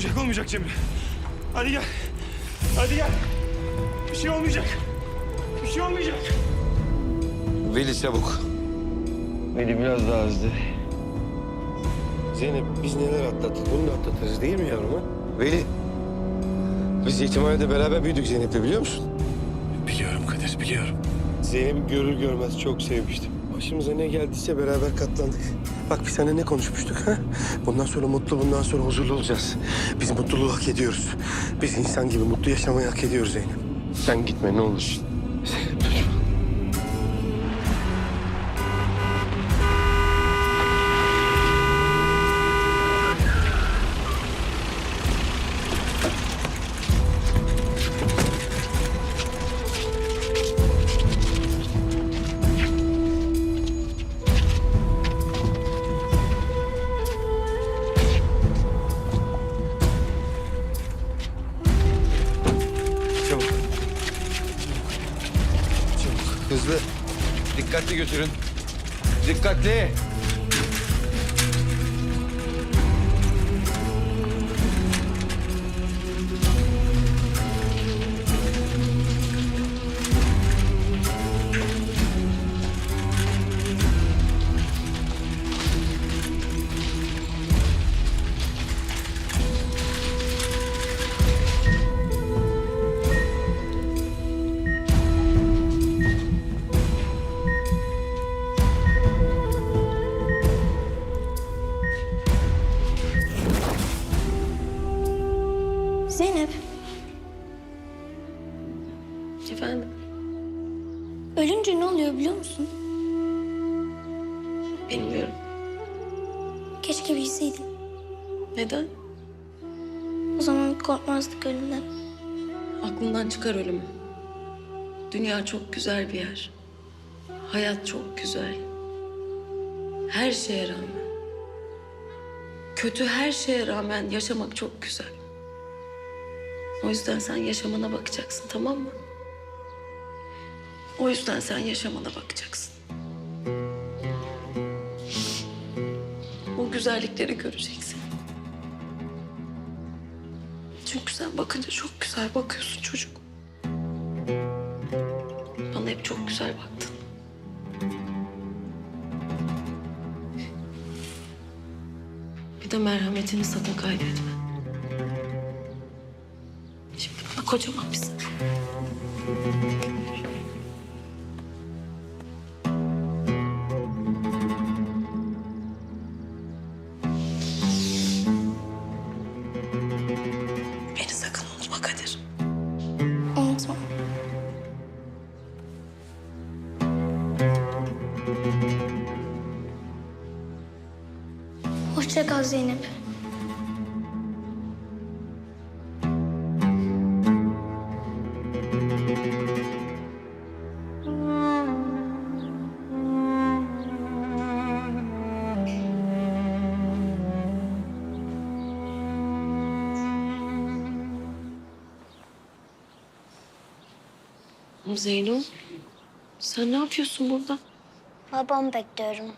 Olmayacak, olmayacak Cemre. Hadi gel. Hadi gel. Bir şey olmayacak. Bir şey olmayacak. Veli çabuk. Veli biraz daha hızlı. Zeynep biz neler atlattık bunu da atlatırız değil mi yavrum ha? Veli. Biz yetimhanede beraber büyüdük Zeynep'le biliyor musun? Biliyorum Kadir, biliyorum. Zeynep'i görür görmez çok sevmiştim. Başımıza ne geldiyse beraber katlandık. Bak biz seninle ne konuşmuştuk ha? Bundan sonra mutlu, bundan sonra huzurlu olacağız. Biz mutluluğu hak ediyoruz. Biz insan gibi mutlu yaşamayı hak ediyoruz Zeynep. Sen gitme ne olursun. Keşke bilseydin. Neden? O zaman korkmazdık ölümden. Aklından çıkar ölümü. Dünya çok güzel bir yer. Hayat çok güzel. Her şeye rağmen. Kötü her şeye rağmen yaşamak çok güzel. O yüzden sen yaşamana bakacaksın tamam mı? O yüzden sen yaşamana bakacaksın. Güzellikleri göreceksin. Çünkü sen bakınca çok güzel bakıyorsun çocuk. Bana hep çok güzel baktın. Bir de merhametini sakın kaybetme. Şimdi bana kocaman bir sarıl. Zeyno, sen ne yapıyorsun burada? Babamı bekliyorum.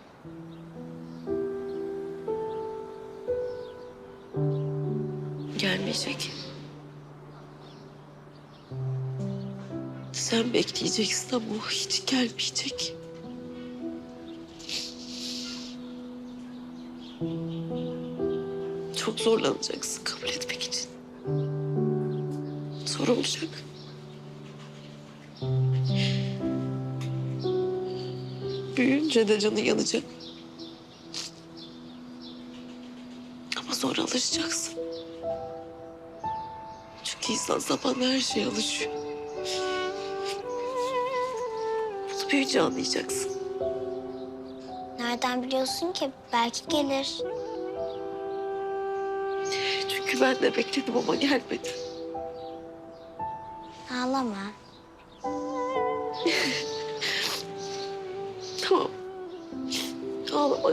Gelmeyecek. Sen bekleyeceksin ama o hiç gelmeyecek. Çok zorlanacaksın kabul etmek için. Zor olacak. Büyüyünce de canı yanacak. Ama sonra alışacaksın. Çünkü insan zamanla her şeye alışıyor. Bunu büyüyünce anlayacaksın. Nereden biliyorsun ki? Belki gelir. Çünkü ben de bekledim ama gelmedi. Ağlama.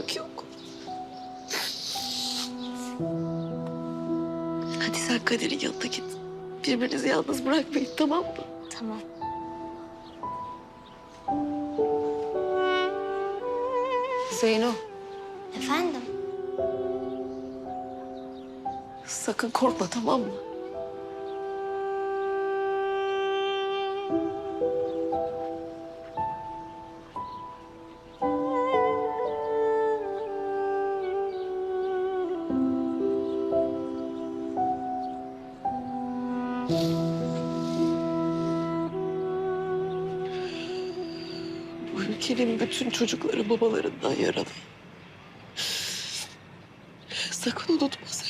Ağlamak yok. Hadi sen Kadir'in yanına git. Birbirinizi yalnız bırakmayın tamam mı? Tamam. Zeyno. Efendim? Sakın korkma tamam mı? Bu ülkenin bütün çocukları babalarından yaralı. Sakın unutma Zeyno.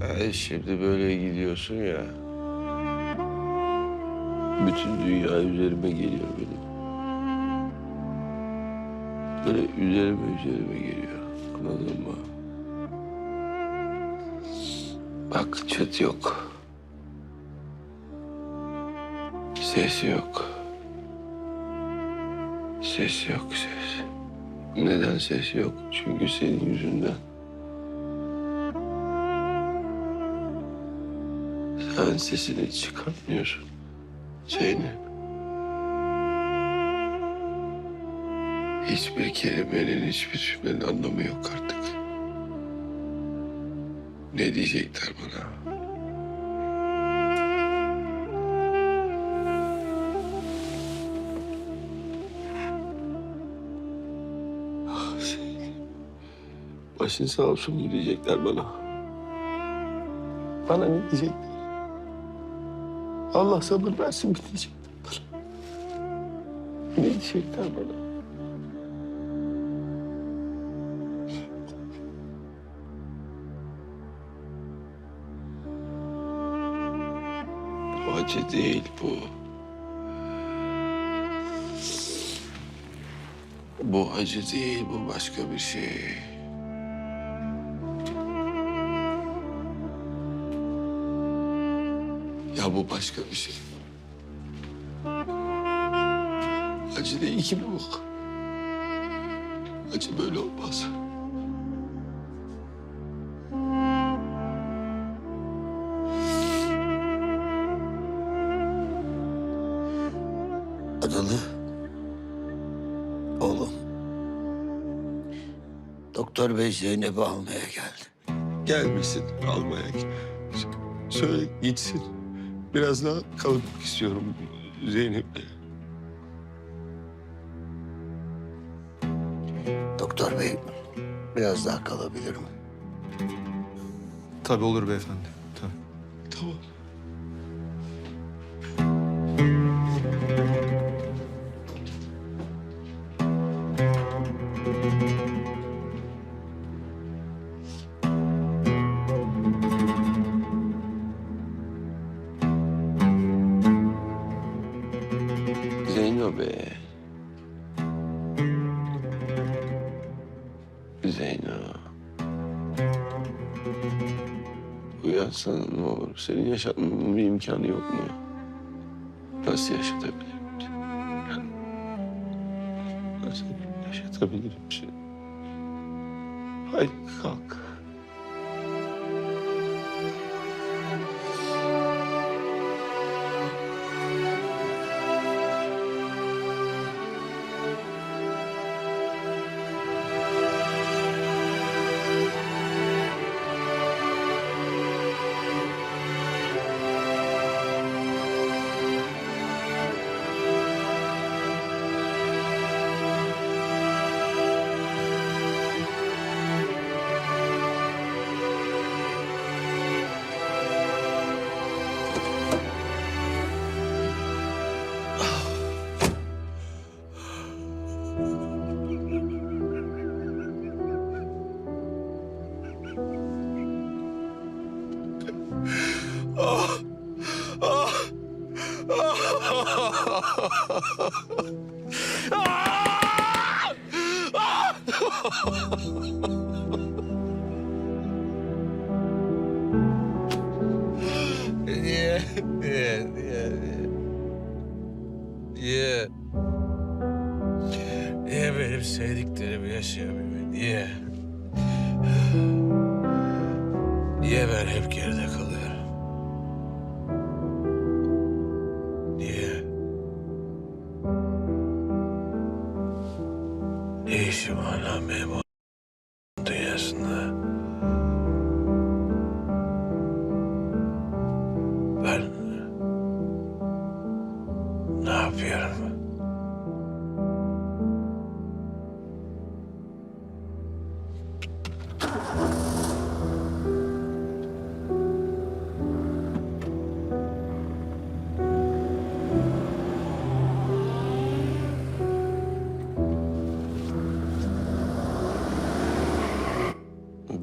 Sen şimdi böyle gidiyorsun ya. Bütün dünya üzerime geliyor benim. Böyle üzerime üzerime geliyor. Anladın mı? Bak çıt yok. Ses yok. Ses yok ses. Neden ses yok? Çünkü senin yüzünden. Sen sesini çıkartmıyorsun. Zeynep. Hiçbir kelimenin, hiçbir cümlenin anlamı yok artık. Ne diyecekler bana? Ah Zeynep. Başın sağ olsun mu diyecekler bana? Bana ne diyecekler? Allah sabır versin bana? Ne diyecekler bana? Acı değil bu. Bu acı değil, bu başka bir şey. Bu başka bir şey. Acı değil ki bu. Acı böyle olmaz. Adalı. Oğlum. Doktor bey Zeynep'i almaya geldi. Gelmesin almaya. Söyle gitsin. Biraz daha kalıp istiyorum Zeynep'le. Doktor bey biraz daha kalabilir mi? Tabii olur beyefendi. Uyansana ne olur. Senin yaşatmanın bir imkanı yok mu? Nasıl yaşatabilirim seni? Nasıl yaşatabilirim seni? Haydi kalk. Yapıyorum?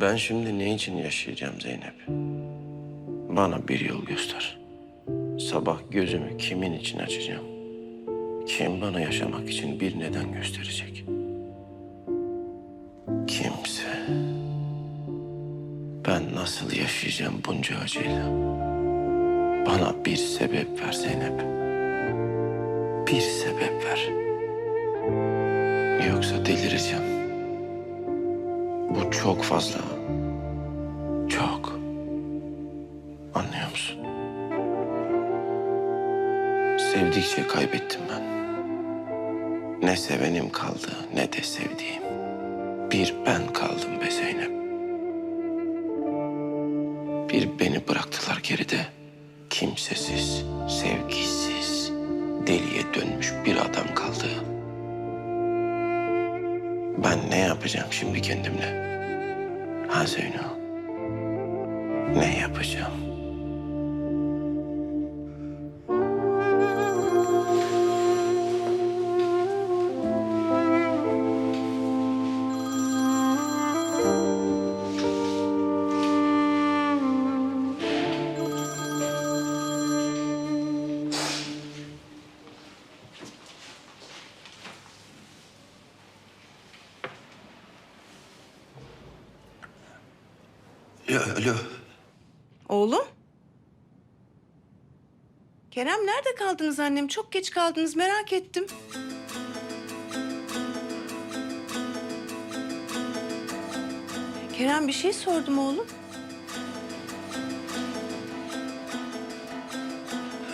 Ben şimdi ne için yaşayacağım Zeynep? Bana bir yol göster. Sabah gözümü kimin için açacağım? Kim bana yaşamak için bir neden gösterecek? Kimse. Ben nasıl yaşayacağım bunca acıyla? Bana bir sebep ver Zeynep. Bir sebep ver. Yoksa delireceğim. Bu çok fazla. Çok. Anlıyor musun? Sevdikçe kaybettim ben. Ne sevenim kaldı ne de sevdiğim. Bir ben kaldım be Zeynep. Bir beni bıraktılar geride. Kimsesiz, sevgisiz, deliye dönmüş bir adam kaldı. Ben ne yapacağım şimdi kendimle? Ha Zeyno? Ne yapacağım? Alo. Oğlum? Kerem nerede kaldınız annem? Çok geç kaldınız merak ettim. Kerem bir şey sordum oğlum.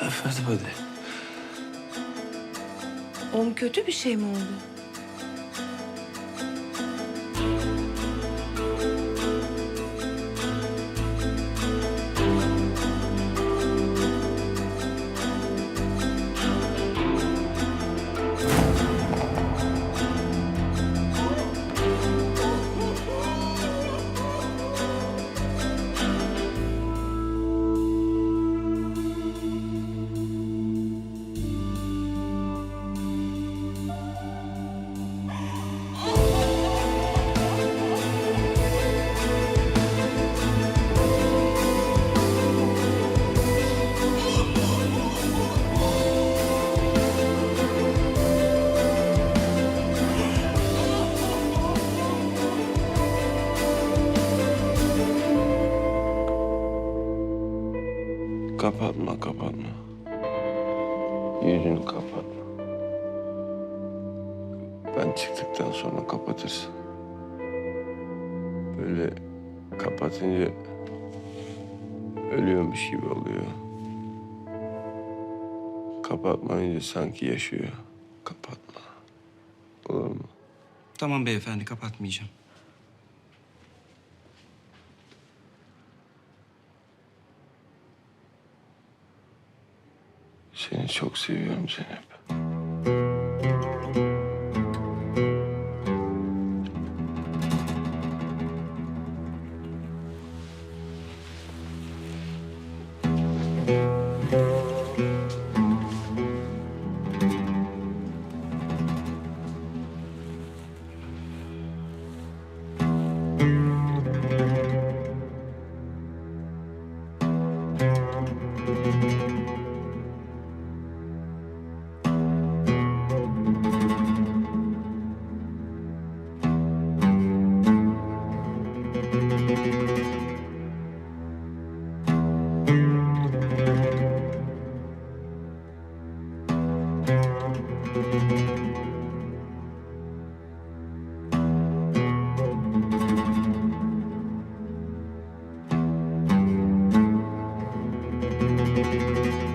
Efendim hadi. Oğlum kötü bir şey mi oldu? Kapatma, kapatma. Yüzünü kapatma. Ben çıktıktan sonra kapatırsın. Böyle kapatınca ölüyormuş gibi oluyor. Kapatmayınca sanki yaşıyor. Kapatma. Olur mu? Tamam beyefendi kapatmayacağım. Seni çok seviyorum Zeynep. Música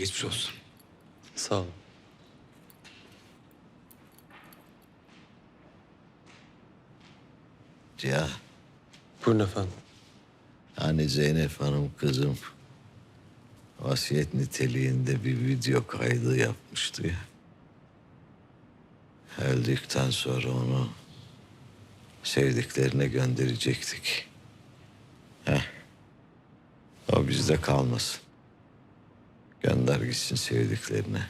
Geçmiş olsun. Sağ ol. Ya Buyurun efendim. hani Zeynep Hanım kızım vasiyet niteliğinde bir video kaydı yapmıştı ya. Öldükten sonra onu sevdiklerine gönderecektik. O bizde kalmasın. Gönder gitsin sevdiklerine.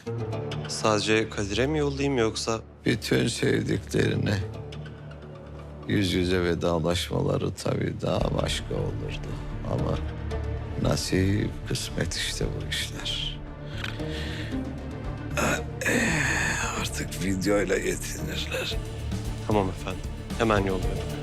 Sadece Kadir'e mi yollayayım yoksa... Bütün sevdiklerine yüz yüze vedalaşmaları tabii daha başka olurdu. Ama nasip, kısmet işte bu işler. Eh, Artık videoyla yetinirler. Tamam efendim. Hemen yolluyorum.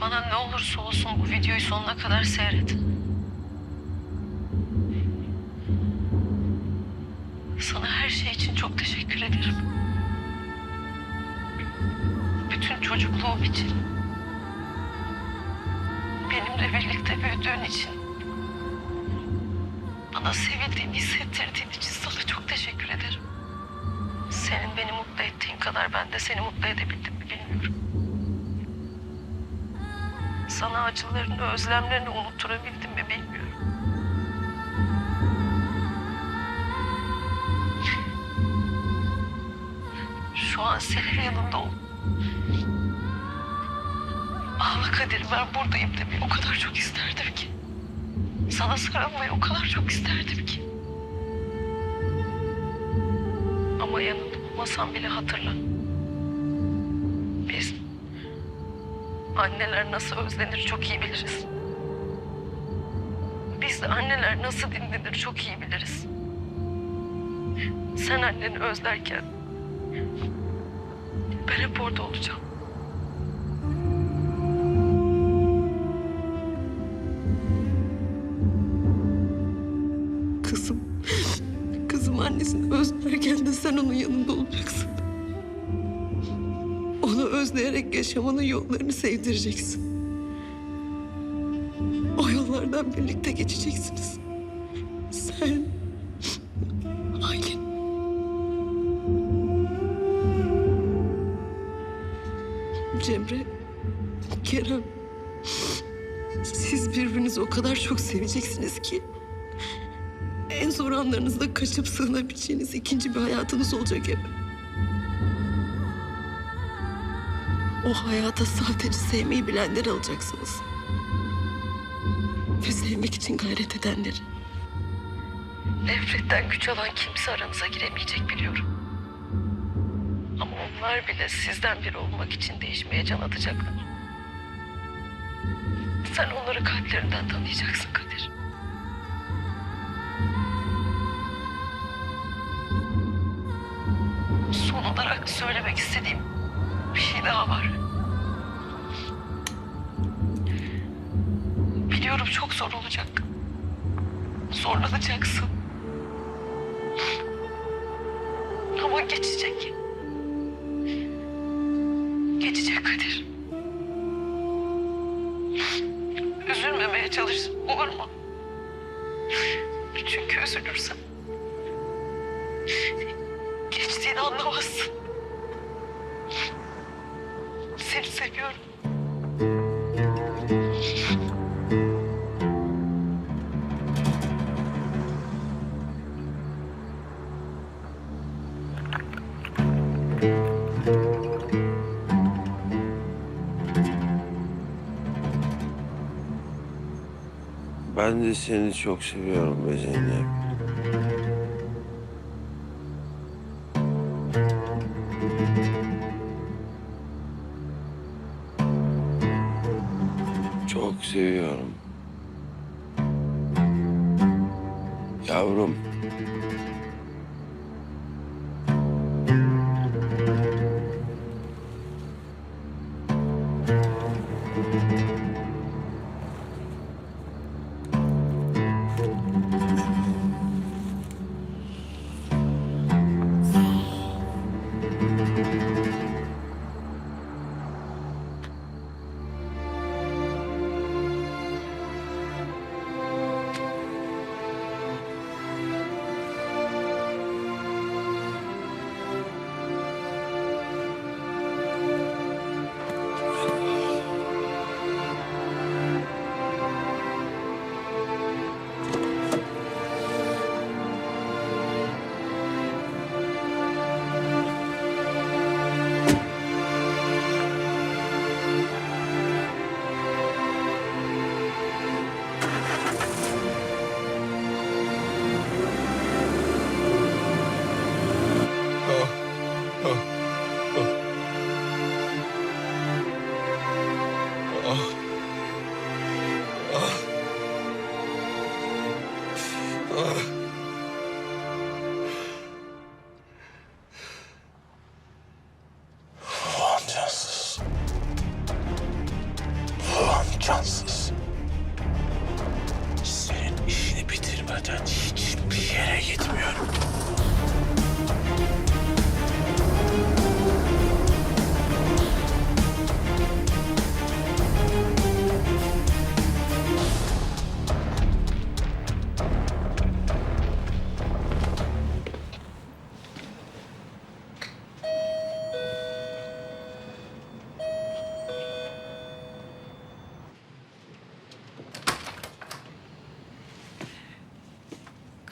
Bana ne olursa olsun bu videoyu sonuna kadar seyret. Sana her şey için çok teşekkür ederim. Bütün çocukluğum için. Benimle birlikte büyüdüğün için. Bana sevildiğimi hissettirdiğin için sana çok teşekkür ederim. Senin beni mutlu ettiğin kadar ben de seni mutlu edebildim mi bilmiyorum. Sana acılarını, özlemlerini unutturabildim mi bilmiyorum. Şu an senin yanında ol. Ağla Kadir ben buradayım demeyi o kadar çok isterdim ki. Sana sarılmayı o kadar çok isterdim ki. Ama yanında olmasam bile hatırla. Anneler nasıl özlenir çok iyi biliriz. Biz de anneler nasıl dinlenir çok iyi biliriz. Sen anneni özlerken ben hep orada olacağım. Kızım, kızım annesini özlerken de sen onun yanında olacaksın. Özleyerek yaşamanın yollarını sevdireceksin. O yollardan birlikte geçeceksiniz. Sen, Aylin. Cemre, Kerem. Siz birbirinizi o kadar çok seveceksiniz ki... En zor anlarınızda kaçıp sığınabileceğiniz ikinci bir hayatınız olacak hep. O hayata sadece sevmeyi bilenleri alacaksınız. Ve sevmek için gayret edenleri. Nefretten güç alan kimse aranıza giremeyecek biliyorum. Ama onlar bile sizden biri olmak için değişmeye can atacaklar. Sen onları kalplerinden tanıyacaksın Kadir. Son olarak söylemek istediğim bir şey daha var. Biliyorum çok zor olacak. Zorlanacaksın. Ama geçecek. Geçecek Kadir. Üzülmemeye çalış olur mu? Çünkü üzülürsen geçtiğini anlamazsın. Seni seviyorum. Ben de seni çok seviyorum be Zeynep.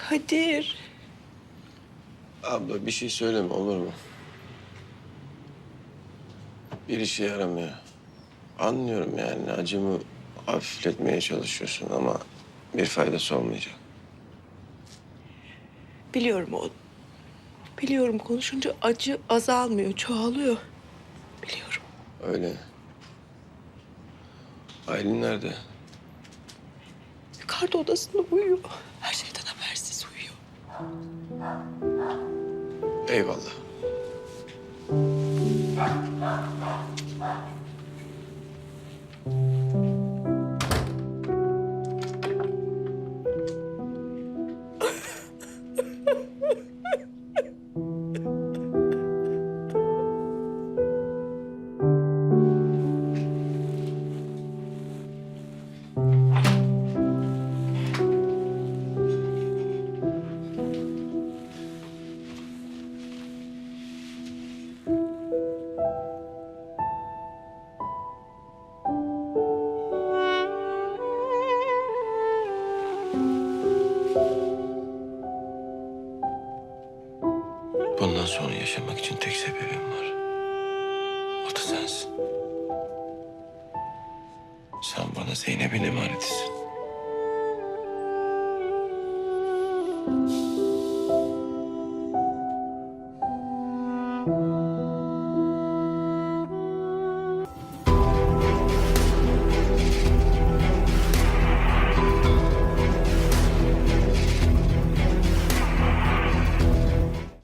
Kadir. Abla bir şey söyleme olur mu? Bir işe yaramıyor. Anlıyorum yani acımı hafifletmeye çalışıyorsun ama bir faydası olmayacak. Biliyorum oğlum. Biliyorum konuşunca acı azalmıyor, çoğalıyor. Biliyorum. Öyle. Aylin nerede? Yukarıda odasında uyuyor. Her şeyden habersiz uyuyor. Eyvallah.